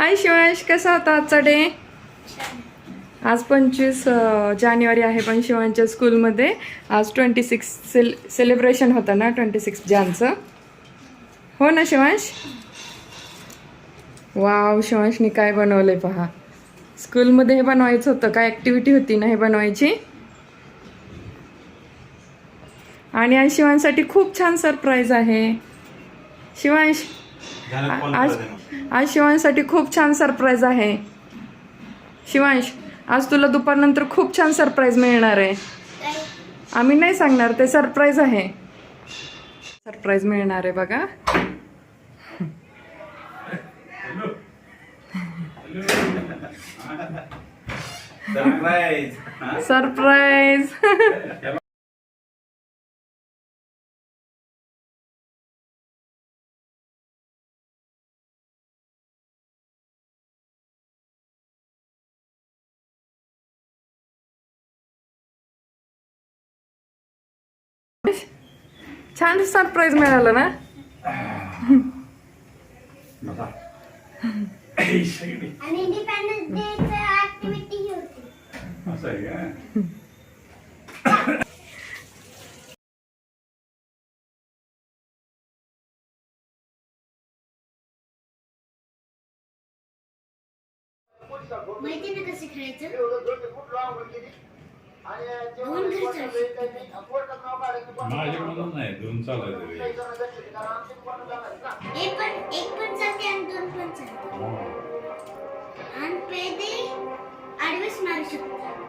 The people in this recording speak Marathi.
हाय शिवांश कसा होता आजचा डे आज पंचवीस जानेवारी आहे पण शिवांच्या स्कूलमध्ये आज ट्वेंटी सिक्स सेल सेलिब्रेशन होतं ना ट्वेंटी सिक्स जानचं हो ना शिवांश? वाव शिवांशने काय बनवलं आहे पहा. स्कूलमध्ये हे बनवायचं होतं काय ॲक्टिव्हिटी होती ना हे बनवायची? आणि आज शिवांसाठी खूप छान सरप्राईज आहे. शिवांश आज. आज शिवांशसाठी खूप छान सरप्राईज आहे शिवांश आज तुला दुपारनंतर खूप छान सरप्राईज मिळणार आहे आम्ही नाही सांगणार ते सरप्राईज आहे सरप्राईज मिळणार आहे बघा. हा? सरप्राईज छान सरप्राईज मिळालं ना? माहिती ना कसं खेळायचं? घरचं माझ्याकडून नाही दोन चालायचं. एक पण एक पण चालते आणि दोन पण चालते हो. आणि पेदे आडवेच मारू शकतो